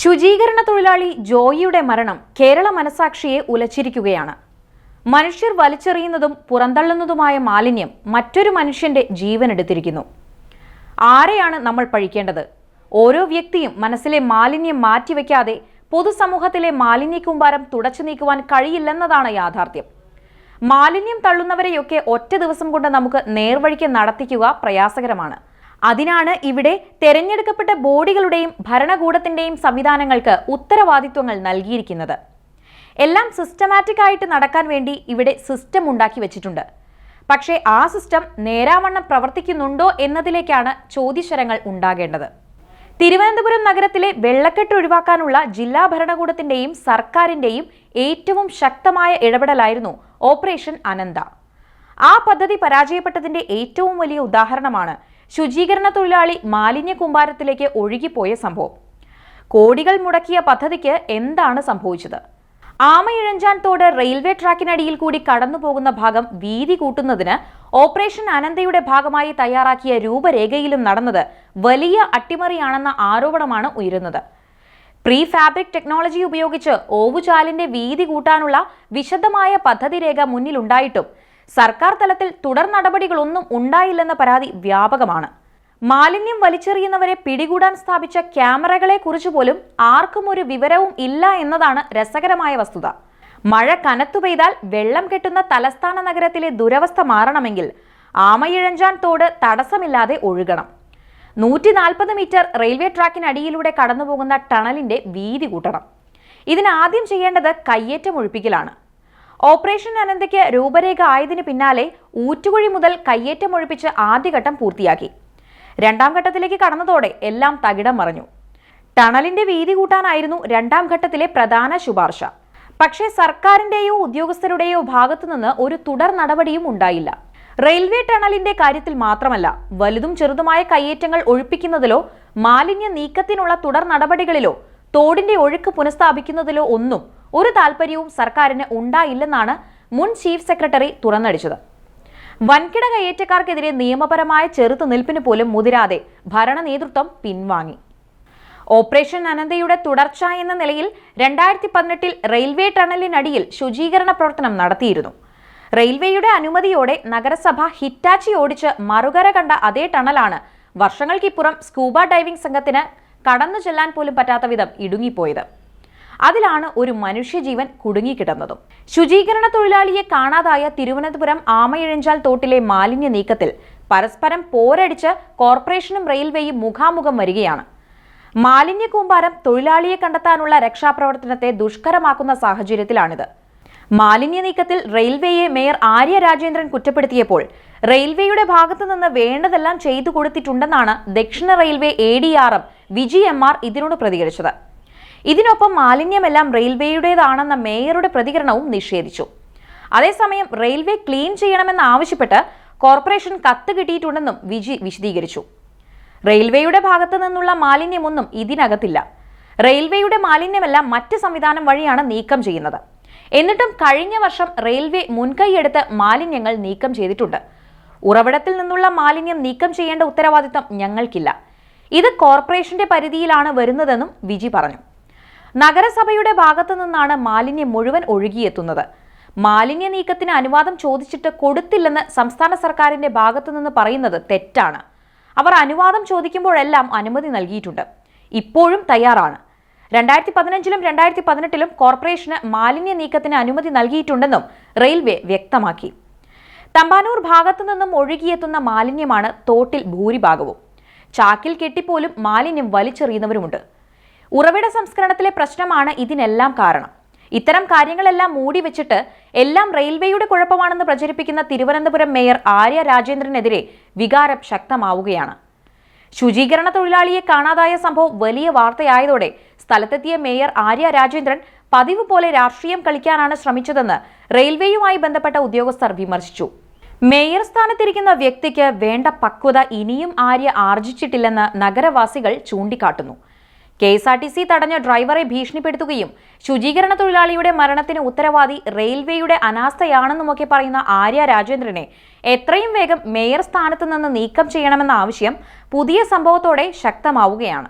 ശുചീകരണ തൊഴിലാളി ജോയിയുടെ മരണം കേരള മനസാക്ഷിയെ ഉലച്ചിരിക്കുകയാണ്. മനുഷ്യർ വലിച്ചെറിയുന്നതും പുറന്തള്ളുന്നതുമായ മാലിന്യം മറ്റൊരു മനുഷ്യന്റെ ജീവനെടുത്തിരിക്കുന്നു ആരെയാണ് നമ്മൾ പഴിക്കേണ്ടത്? ഓരോ വ്യക്തിയും മനസ്സിലെ മാലിന്യം മാറ്റിവെക്കാതെ പൊതുസമൂഹത്തിലെ മാലിന്യ കുമ്പാരം തുടച്ചു നീക്കുവാൻ കഴിയില്ലെന്നതാണ് യാഥാർത്ഥ്യം. മാലിന്യം തള്ളുന്നവരെയൊക്കെ ഒറ്റ ദിവസം കൊണ്ട് നമുക്ക് നേർവഴിക്ക് നടത്തിക്കുക പ്രയാസകരമാണ്. അതിനാണ് ഇവിടെ തെരഞ്ഞെടുക്കപ്പെട്ട ബോഡികളുടെയും ഭരണകൂടത്തിന്റെയും സംവിധാനങ്ങൾക്ക് ഉത്തരവാദിത്വങ്ങൾ നൽകിയിരിക്കുന്നത്. എല്ലാം സിസ്റ്റമാറ്റിക് ആയിട്ട് നടക്കാൻ വേണ്ടി ഇവിടെ സിസ്റ്റം ഉണ്ടാക്കി വെച്ചിട്ടുണ്ട്. പക്ഷേ ആ സിസ്റ്റം നേരാവണ്ണം പ്രവർത്തിക്കുന്നുണ്ടോ എന്നതിലേക്കാണ് ചോദ്യശരങ്ങൾ ഉണ്ടാകേണ്ടത്. തിരുവനന്തപുരം നഗരത്തിലെ വെള്ളക്കെട്ട് ഒഴിവാക്കാനുള്ള ജില്ലാ ഭരണകൂടത്തിന്റെയും സർക്കാരിന്റെയും ഏറ്റവും ശക്തമായ ഇടപെടലായിരുന്നു ഓപ്പറേഷൻ അനന്ത. ആ പദ്ധതി പരാജയപ്പെട്ടതിന്റെ ഏറ്റവും വലിയ ഉദാഹരണമാണ് ശുചീകരണ തൊഴിലാളി മാലിന്യ കൂമ്പാരത്തിലേക്ക് ഒഴുകിപ്പോയ സംഭവം. കോടികൾ മുടക്കിയ പദ്ധതിക്ക് എന്താണ് സംഭവിച്ചത്? ആമയിഴഞ്ചാൻ തോട് റെയിൽവേ ട്രാക്കിനടിയിൽ കൂടി കടന്നുപോകുന്ന ഭാഗം വീതി കൂട്ടുന്നതിന് ഓപ്പറേഷൻ അനന്തയുടെ ഭാഗമായി തയ്യാറാക്കിയ രൂപരേഖയിലും നടന്നത് വലിയ അട്ടിമറിയാണെന്ന ആരോപണമാണ് ഉയരുന്നത്. പ്രീ ഫാബ്രിക് ടെക്നോളജി ഉപയോഗിച്ച് ഓവുചാലിന്റെ വീതി കൂട്ടാനുള്ള വിശദമായ പദ്ധതി രേഖ മുന്നിലുണ്ടായിട്ടും സർക്കാർ തലത്തിൽ തുടർ നടപടികളൊന്നും ഉണ്ടായില്ലെന്ന പരാതി വ്യാപകമാണ്. മാലിന്യം വലിച്ചെറിയുന്നവരെ പിടികൂടാൻ സ്ഥാപിച്ച ക്യാമറകളെ കുറിച്ച് പോലും ആർക്കും ഒരു വിവരവും ഇല്ല എന്നതാണ് രസകരമായ വസ്തുത. മഴ കനത്തു പെയ്താൽ വെള്ളം കെട്ടുന്ന തലസ്ഥാന നഗരത്തിലെ ദുരവസ്ഥ മാറണമെങ്കിൽ ആമയിഴഞ്ചാൻ തോട് തടസ്സമില്ലാതെ ഒഴുകണം. നൂറ്റി നാൽപ്പത് മീറ്റർ റെയിൽവേ ട്രാക്കിനടിയിലൂടെ കടന്നുപോകുന്ന ടണലിന്റെ വീതി കൂട്ടണം. ഇതിനാദ്യം ചെയ്യേണ്ടത് കയ്യേറ്റം ഒഴിപ്പിക്കലാണ്. ഓപ്പറേഷൻ അനന്തയ്ക്ക് രൂപരേഖ ആയതിനു പിന്നാലെ ഊറ്റുകുഴി മുതൽ കയ്യേറ്റം ഒഴിപ്പിച്ച് ആദ്യഘട്ടം പൂർത്തിയാക്കി. രണ്ടാം ഘട്ടത്തിലേക്ക് കടന്നതോടെ എല്ലാം തകിടം മറിഞ്ഞു. ടണലിന്റെ വീതി കൂട്ടാനായിരുന്നു രണ്ടാം ഘട്ടത്തിലെ പ്രധാന ശുപാർശ. പക്ഷേ സർക്കാരിന്റെയോ ഉദ്യോഗസ്ഥരുടെയോ ഭാഗത്തുനിന്ന് ഒരു തുടർ നടപടിയും ഉണ്ടായില്ല. റെയിൽവേ ടണലിന്റെ കാര്യത്തിൽ മാത്രമല്ല വലുതും ചെറുതുമായ കയ്യേറ്റങ്ങൾ ഒഴിപ്പിക്കുന്നതിലോ മാലിന്യ നീക്കത്തിനുള്ള തുടർ നടപടികളിലോ തോടിന്റെ ഒഴുക്ക് പുനഃസ്ഥാപിക്കുന്നതിലോ ഒന്നും ഒരു താല്പര്യവും സർക്കാരിന് ഉണ്ടായില്ലെന്നാണ് മുൻ ചീഫ് സെക്രട്ടറി തുറന്നടിച്ചത്. വൻകിട കയ്യേറ്റക്കാർക്കെതിരെ നിയമപരമായ ചെറുത്തുനിൽപ്പിന് പോലും മുതിരാതെ ഭരണ നേതൃത്വം പിൻവാങ്ങി. ഓപ്പറേഷൻ അനന്തയുടെ തുടർച്ച എന്ന നിലയിൽ രണ്ടായിരത്തി പതിനെട്ടിൽ റെയിൽവേ ടണലിനടിയിൽ ശുചീകരണ പ്രവർത്തനം നടത്തിയിരുന്നു. റെയിൽവേയുടെ അനുമതിയോടെ നഗരസഭ ഹിറ്റാച്ചി ഓടിച്ച് മറുകര കണ്ട അതേ ടണലാണ് വർഷങ്ങൾക്കിപ്പുറം സ്കൂബ ഡൈവിംഗ് സംഘത്തിന് കടന്നു ചെല്ലാൻ പോലും പറ്റാത്ത വിധം ഇടുങ്ങിപ്പോയത്. അതിലാണ് ഒരു മനുഷ്യജീവൻ കുടുങ്ങിക്കിടന്നതും. ശുചീകരണ തൊഴിലാളിയെ കാണാതായ തിരുവനന്തപുരം ആമയിഴഞ്ചാൽ തോട്ടിലെ മാലിന്യ നീക്കത്തിൽ പരസ്പരം പോരടിച്ച് കോർപ്പറേഷനും റെയിൽവേയും മുഖാമുഖം വരികയാണ്. മാലിന്യ കൂമ്പാരം തൊഴിലാളിയെ കണ്ടെത്താനുള്ള രക്ഷാപ്രവർത്തനത്തെ ദുഷ്കരമാക്കുന്ന സാഹചര്യത്തിലാണിത്. മാലിന്യ നീക്കത്തിൽ റെയിൽവേയെ മേയർ ആര്യ രാജേന്ദ്രൻ കുറ്റപ്പെടുത്തിയപ്പോൾ റെയിൽവേയുടെ ഭാഗത്തുനിന്ന് വേണ്ടതെല്ലാം ചെയ്തു കൊടുത്തിട്ടുണ്ടെന്നാണ് ദക്ഷിണ railway A D R M Viji M R ഇതിനോട് പ്രതികരിച്ചത്. ഇതിനൊപ്പം മാലിന്യമെല്ലാം റെയിൽവേയുടേതാണെന്ന മേയറുടെ പ്രതികരണവും നിഷേധിച്ചു. അതേസമയം റെയിൽവേ ക്ലീൻ ചെയ്യണമെന്ന് ആവശ്യപ്പെട്ട് കോർപ്പറേഷൻ കത്ത് കിട്ടിയിട്ടുണ്ടെന്നും വിജി വിശദീകരിച്ചു. റെയിൽവേയുടെ ഭാഗത്തു നിന്നുള്ള മാലിന്യമൊന്നും ഇതിനകത്തില്ല. റെയിൽവേയുടെ മാലിന്യമെല്ലാം മറ്റ് സംവിധാനം വഴിയാണ് നീക്കം ചെയ്യുന്നത്. എന്നിട്ടും കഴിഞ്ഞ വർഷം റെയിൽവേ മുൻകൈയെടുത്ത് മാലിന്യങ്ങൾ നീക്കം ചെയ്തിട്ടുണ്ട്. ഉറവിടത്തിൽ നിന്നുള്ള മാലിന്യം നീക്കം ചെയ്യേണ്ട ഉത്തരവാദിത്തം ഞങ്ങൾക്കില്ല. ഇത് കോർപ്പറേഷന്റെ പരിധിയിലാണ് വരുന്നതെന്നും വിജി പറഞ്ഞു. നഗരസഭയുടെ ഭാഗത്തു നിന്നാണ് മാലിന്യം മുഴുവൻ ഒഴുകിയെത്തുന്നത്. മാലിന്യ നീക്കത്തിന് അനുവാദം ചോദിച്ചിട്ട് കൊടുത്തില്ലെന്ന് സംസ്ഥാന സർക്കാരിന്റെ ഭാഗത്തു നിന്ന് പറയുന്നത് തെറ്റാണ്. അവർ അനുവാദം ചോദിക്കുമ്പോഴെല്ലാം അനുമതി നൽകിയിട്ടുണ്ട്. ഇപ്പോഴും തയ്യാറാണ്. രണ്ടായിരത്തി പതിനഞ്ചിലും രണ്ടായിരത്തി പതിനെട്ടിലും കോർപ്പറേഷന് മാലിന്യ നീക്കത്തിന് അനുമതി നൽകിയിട്ടുണ്ടെന്നും റെയിൽവേ വ്യക്തമാക്കി. തമ്പാനൂർ ഭാഗത്തു നിന്നും ഒഴുകിയെത്തുന്ന മാലിന്യമാണ് തോട്ടിൽ ഭൂരിഭാഗവും. ചാക്കിൽ കെട്ടിപ്പോലും മാലിന്യം വലിച്ചെറിയുന്നവരുമുണ്ട്. ഉറവിട സംസ്കരണത്തിലെ പ്രശ്നമാണ് ഇതിനെല്ലാം കാരണം. ഇത്തരം കാര്യങ്ങളെല്ലാം മൂടി വെച്ചിട്ട് എല്ലാം റെയിൽവേയുടെ കുഴപ്പമാണെന്ന് പ്രചരിപ്പിക്കുന്ന തിരുവനന്തപുരം മേയർ ആര്യ രാജേന്ദ്രനെതിരെ വികാരം ശക്തമാവുകയാണ്. ശുചീകരണ തൊഴിലാളിയെ കാണാതായ സംഭവം വലിയ വാർത്തയായതോടെ സ്ഥലത്തെത്തിയ മേയർ ആര്യ രാജേന്ദ്രൻ പതിവ് പോലെ രാഷ്ട്രീയം കളിക്കാനാണ് ശ്രമിച്ചതെന്ന് റെയിൽവേയുമായി ബന്ധപ്പെട്ട ഉദ്യോഗസ്ഥർ വിമർശിച്ചു. മേയർ സ്ഥാനത്തിരിക്കുന്ന വ്യക്തിക്ക് വേണ്ട പക്വത ഇനിയും ആര്യ ആർജിച്ചിട്ടില്ലെന്ന് നഗരവാസികൾ ചൂണ്ടിക്കാട്ടുന്നു. K S R T C തടഞ്ഞ ഡ്രൈവറെ ഭീഷണിപ്പെടുത്തുകയും ശുചീകരണ തൊഴിലാളിയുടെ മരണത്തിന് ഉത്തരവാദി റെയിൽവേയുടെ അനാസ്ഥയാണെന്നുമൊക്കെ പറയുന്ന ആര്യ രാജേന്ദ്രനെ എത്രയും വേഗം മേയർ സ്ഥാനത്ത് നിന്ന് നീക്കം ചെയ്യണമെന്ന ആവശ്യം പുതിയ സംഭവത്തോടെ ശക്തമാവുകയാണ്.